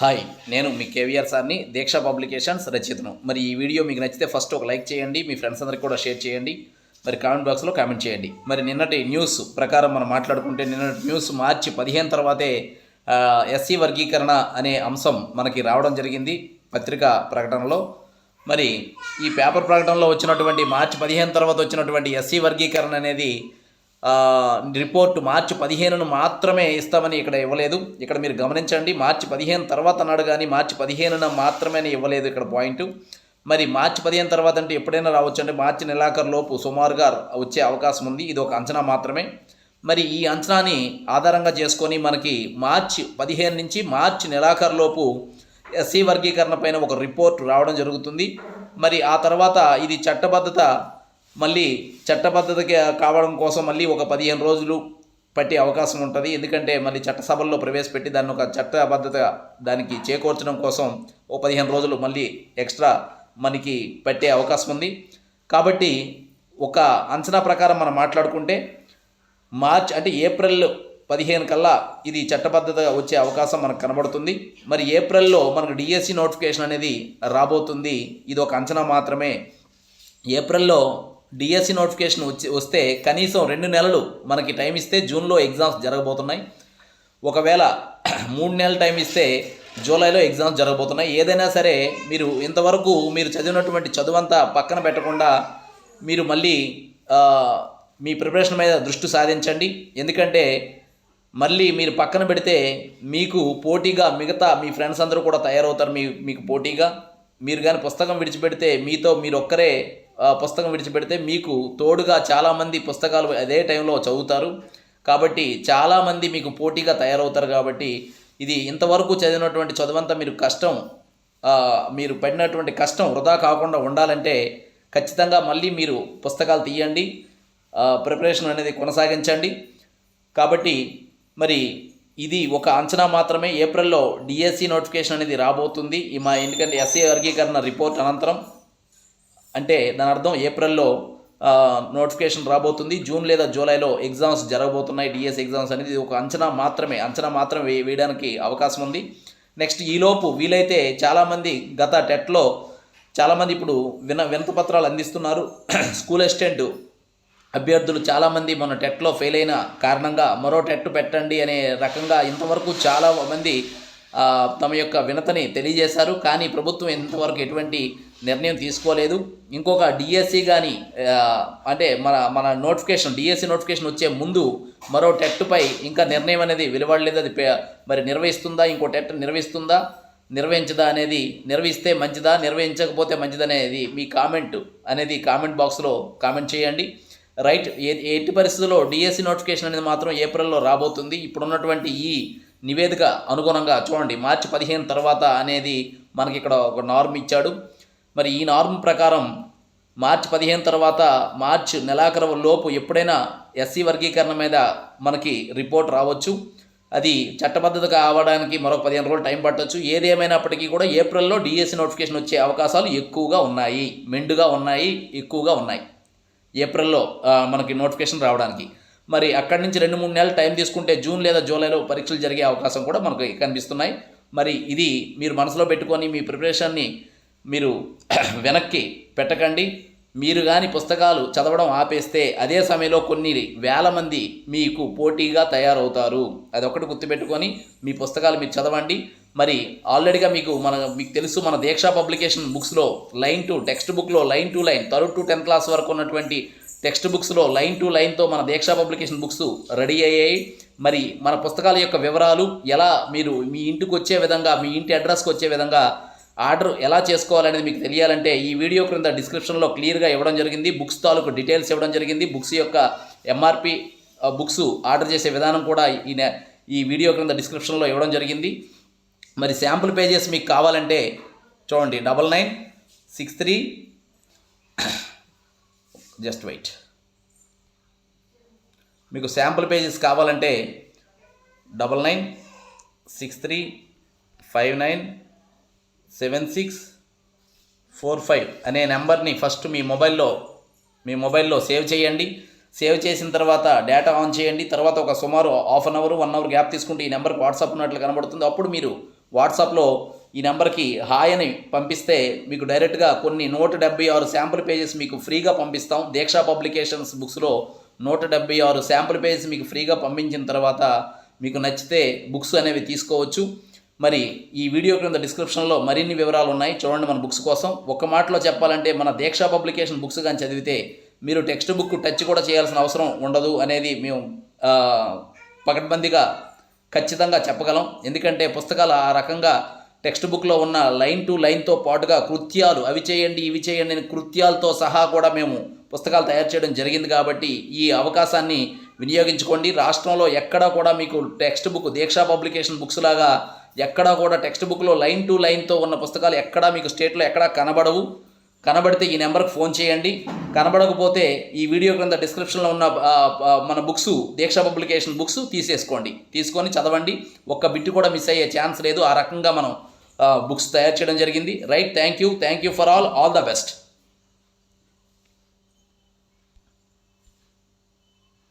Hi నేను మీ కేవీఆర్ సార్ని దీక్ష publications రచితను మరి ఈ వీడియో మీకు నచ్చితే ఫస్ట్ ఒక లైక్ చేయండి మీ ఫ్రెండ్స్ అందరికి కూడా షేర్ చేయండి. మరి కామెంట్ బాక్స్లో కామెంట్ చేయండి. మరి నిన్నటి న్యూస్ ప్రకారం మనం మాట్లాడుకుంటే నిన్నటి న్యూస్ మార్చి పదిహేను తర్వాతే ఎస్సీ వర్గీకరణ అనే అంశం మనకి రావడం జరిగింది పత్రికా ప్రకటనలో. మరి ఈ పేపర్ ప్రకటనలో వచ్చినటువంటి మార్చి పదిహేను తర్వాత వచ్చినటువంటి ఎస్సీ వర్గీకరణ అనేది రిపోర్టు మార్చి పదిహేనును మాత్రమే ఇస్తామని ఇక్కడ ఇవ్వలేదు. ఇక్కడ మీరు గమనించండి మార్చి పదిహేను తర్వాత అన్నాడు కానీ మార్చి పదిహేనున మాత్రమే ఇవ్వలేదు ఇక్కడ పాయింట్. మరి మార్చి పదిహేను తర్వాత అంటే ఎప్పుడైనా రావచ్చు అంటే మార్చి నెలాఖరులోపు సుమారుగా వచ్చే అవకాశం ఉంది. ఇది ఒక అంచనా మాత్రమే. మరి ఈ అంచనాని ఆధారంగా చేసుకొని మనకి మార్చి పదిహేను నుంచి మార్చి నెలాఖరులోపు ఎస్సీ వర్గీకరణ పైన ఒక రిపోర్ట్ రావడం జరుగుతుంది. మరి ఆ తర్వాత ఇది చట్టబద్ధత మళ్ళీ చట్టబద్ధతకి కావడం కోసం మళ్ళీ ఒక పదిహేను రోజులు పట్టే అవకాశం ఉంటుంది. ఎందుకంటే మళ్ళీ చట్టసభల్లో ప్రవేశపెట్టి దాన్ని ఒక చట్టబద్ధత దానికి చేకూర్చడం కోసం ఓ పదిహేను రోజులు మళ్ళీ ఎక్స్ట్రా మనకి పెట్టే అవకాశం ఉంది. కాబట్టి ఒక అంచనా ప్రకారం మనం మాట్లాడుకుంటే మార్చ్ అంటే ఏప్రిల్ పదిహేను కల్లా ఇది చట్టబద్ధత వచ్చే అవకాశం మనకు కనబడుతుంది. మరి ఏప్రిల్లో మనకు డిఎస్సి నోటిఫికేషన్ అనేది రాబోతుంది. ఇది ఒక అంచనా మాత్రమే. ఏప్రిల్లో డిఎస్సి నోటిఫికేషన్ వచ్చి వస్తే కనీసం రెండు నెలలు మనకి టైం ఇస్తే జూన్లో ఎగ్జామ్స్ జరగబోతున్నాయి. ఒకవేళ మూడు నెలల టైం ఇస్తే జూలైలో ఎగ్జామ్స్ జరగబోతున్నాయి. ఏదైనా సరే మీరు ఇంతవరకు మీరు చదివినటువంటి చదువంతా పక్కన పెట్టకుండా మీరు మళ్ళీ మీ ప్రిపరేషన్ మీద దృష్టి సాధించండి. ఎందుకంటే మళ్ళీ మీరు పక్కన పెడితే మీకు పోటీగా మిగతా మీ ఫ్రెండ్స్ అందరూ కూడా తయారవుతారు మీ మీకు పోటీగా. మీరు కానీ పుస్తకం విడిచిపెడితే మీతో మీరు ఒక్కరే పుస్తకం విడిచిపెడితే మీకు తోడుగా చాలామంది పుస్తకాలు అదే టైంలో చదువుతారు. కాబట్టి చాలామంది మీకు పోటీగా తయారవుతారు కాబట్టి ఇది ఇంతవరకు చదివినటువంటి చదువంతా మీరు కష్టం. మీరు పడినటువంటి కష్టం వృధా కాకుండా ఉండాలంటే ఖచ్చితంగా మళ్ళీ మీరు పుస్తకాలు తీయండి. ప్రిపరేషన్ అనేది కొనసాగించండి. కాబట్టి మరి ఇది ఒక అంచనా మాత్రమే. ఏప్రిల్లో డిఎస్సి నోటిఫికేషన్ అనేది రాబోతుంది. ఈ మా ఎందుకంటే ఎస్ఏ వర్గీకరణ రిపోర్ట్ అనంతరం అంటే దాని అర్థం ఏప్రిల్లో నోటిఫికేషన్ రాబోతుంది. జూన్ లేదా జూలైలో ఎగ్జామ్స్ జరగబోతున్నాయి. డిఎస్ ఎగ్జామ్స్ అనేది ఒక అంచనా మాత్రమే అంచనా మాత్రమే వేయడానికి అవకాశం ఉంది. నెక్స్ట్ ఈలోపు వీలైతే చాలామంది గత టెట్లో చాలామంది ఇప్పుడు విన వినత పత్రాలు అందిస్తున్నారు. స్కూల్ అసిస్టెంట్ అభ్యర్థులు చాలామంది మన టెట్లో ఫెయిల్ అయిన కారణంగా మరో టెట్ పెట్టండి అనే రకంగా ఇంతవరకు చాలా మంది తమ యొక్క వినతని తెలియజేశారు. కానీ ప్రభుత్వం ఇంతవరకు ఎటువంటి నిర్ణయం తీసుకోలేదు. ఇంకొక డిఎస్సి కానీ అంటే మన మన నోటిఫికేషన్ డిఎస్సి నోటిఫికేషన్ వచ్చే ముందు మరో టెట్పై ఇంకా నిర్ణయం అనేది వెలువడలేదు. అది పే- మరి నిర్వహిస్తుందా ఇంకో టెట్ నిర్వహిస్తుందా నిర్వహించదా అనేది నిర్వహిస్తే మంచిదా నిర్వహించకపోతే మంచిదనేది మీ కామెంట్ అనేది కామెంట్ బాక్స్లో కామెంట్ చేయండి. రైట్ ఏ ఎట్టి పరిస్థితుల్లో డిఎస్సి నోటిఫికేషన్ అనేది మాత్రం ఏప్రిల్లో రాబోతుంది. ఇప్పుడున్నటువంటి ఈ నివేదిక అనుగుణంగా చూడండి. మార్చి పదిహేను తర్వాత అనేది మనకి ఇక్కడ ఒక నార్మ్ ఇచ్చాడు. మరి ఈ నార్మ్ ప్రకారం మార్చి పదిహేను తర్వాత మార్చ్ నెలాఖరు లోపు ఎప్పుడైనా ఎస్సీ వర్గీకరణ మీద మనకి రిపోర్ట్ రావచ్చు. అది చట్టబద్ధత కావడానికి మరొక పదిహేను రోజులు టైం పట్టొచ్చు. ఏదేమైనప్పటికీ కూడా ఏప్రిల్లో డిఎస్సి నోటిఫికేషన్ వచ్చే అవకాశాలు ఎక్కువగా ఉన్నాయి. మెండుగా ఉన్నాయి ఎక్కువగా ఉన్నాయి. ఏప్రిల్లో మనకి నోటిఫికేషన్ రావడానికి. మరి అక్కడి నుంచి రెండు మూడు నెలలు టైం తీసుకుంటే జూన్ లేదా జూలైలో పరీక్షలు జరిగే అవకాశం కూడా మనకు కనిపిస్తున్నాయి. మరి ఇది మీరు మనసులో పెట్టుకొని మీ ప్రిపరేషన్ని మీరు వెనక్కి పెట్టకండి. మీరు కానీ పుస్తకాలు చదవడం ఆపేస్తే అదే సమయంలో కొన్ని వేల మంది మీకు పోటీగా తయారవుతారు. అది ఒకటి గుర్తుపెట్టుకొని మీ పుస్తకాలు మీరు చదవండి. మరి ఆల్రెడీగా మీకు మన మీకు తెలుసు మన దీక్ష పబ్లికేషన్ బుక్స్లో లైన్ టు టెక్స్ట్ బుక్లో line to line third to tenth class వరకు ఉన్నటువంటి టెక్స్ట్ బుక్స్లో లైన్ టు లైన్తో మన దీక్ష పబ్లికేషన్ బుక్స్ రెడీ అయ్యాయి. మరి మన పుస్తకాల యొక్క వివరాలు ఎలా మీరు మీ ఇంటికి వచ్చే విధంగా మీ ఇంటి అడ్రస్కి వచ్చే విధంగా ఆర్డర్ ఎలా చేసుకోవాలనేది మీకు తెలియాలంటే ఈ వీడియో క్రింద డిస్క్రిప్షన్లో క్లియర్గా ఇవ్వడం జరిగింది. బుక్స్ తాలూకు డీటెయిల్స్ ఇవ్వడం జరిగింది. బుక్స్ యొక్క ఎంఆర్పి బుక్స్ ఆర్డర్ చేసే విధానం కూడా ఈ ఈ వీడియో క్రింద డిస్క్రిప్షన్లో ఇవ్వడం జరిగింది. మరి శాంపుల్ పేజెస్ మీకు కావాలంటే చూడండి double nine six three just wait. మీకు శాంపుల్ పేజెస్ కావాలంటే double nine six three five nine seven six four five అనే నెంబర్ని ఫస్ట్ మీ మొబైల్లో మీ మొబైల్లో సేవ్ చేయండి. సేవ్ చేసిన తర్వాత డేటా ఆన్ చేయండి. తర్వాత ఒక సుమారు half an hour one hour gap తీసుకుంటే ఈ నెంబర్కి వాట్సాప్ ఉన్నట్లు కనబడుతుంది. అప్పుడు మీరు వాట్సాప్లో ఈ నెంబర్కి హాయ్ అని పంపిస్తే మీకు డైరెక్ట్గా కొన్ని నూట డెబ్బై ఆరు శాంపుల్ పేజెస్ మీకు ఫ్రీగా పంపిస్తాం. దీక్షా పబ్లికేషన్స్ బుక్స్లో నూట డెబ్బై ఆరు శాంపుల్ పేజెస్ మీకు ఫ్రీగా పంపించిన తర్వాత మీకు నచ్చితే బుక్స్ అనేవి తీసుకోవచ్చు. మరి ఈ వీడియో క్రింద డిస్క్రిప్షన్లో మరిన్ని వివరాలు ఉన్నాయి చూడండి మన బుక్స్ కోసం. ఒక మాటలో చెప్పాలంటే మన దీక్షా పబ్లికేషన్ బుక్స్ కానీ చదివితే మీరు టెక్స్ట్ బుక్ టచ్ కూడా చేయాల్సిన అవసరం ఉండదు అనేది మేము ఆ, పకడ్బందీగా ఖచ్చితంగా చెప్పగలం. ఎందుకంటే పుస్తకాలు ఆ రకంగా టెక్స్ట్ బుక్లో ఉన్న లైన్ టు లైన్తో పాటుగా కృత్యాలు అవి చేయండి ఇవి చేయండి అని కృత్యాలతో సహా కూడా మేము పుస్తకాలు తయారు చేయడం జరిగింది కాబట్టి ఈ అవకాశాన్ని వినియోగించుకోండి. రాష్ట్రంలో ఎక్కడా కూడా మీకు text book Deeksha publication books లాగా ఎక్కడా కూడా టెక్స్ట్ బుక్లో లైన్ టు లైన్తో ఉన్న పుస్తకాలు ఎక్కడా మీకు స్టేట్లో ఎక్కడా కనబడవు. కనబడితే ఈ నెంబర్కి ఫోన్ చేయండి. కనబడకపోతే ఈ వీడియో క్రింద డిస్క్రిప్షన్లో ఉన్న మన బుక్స్ దీక్షా పబ్లికేషన్ బుక్స్ తీసేసుకోండి. తీసుకొని చదవండి. ఒక్క బిట్టు కూడా మిస్ అయ్యే ఛాన్స్ లేదు. ఆ రకంగా మనం బుక్స్ తయారు చేయడం జరిగింది. Right thank you thank you for all all the best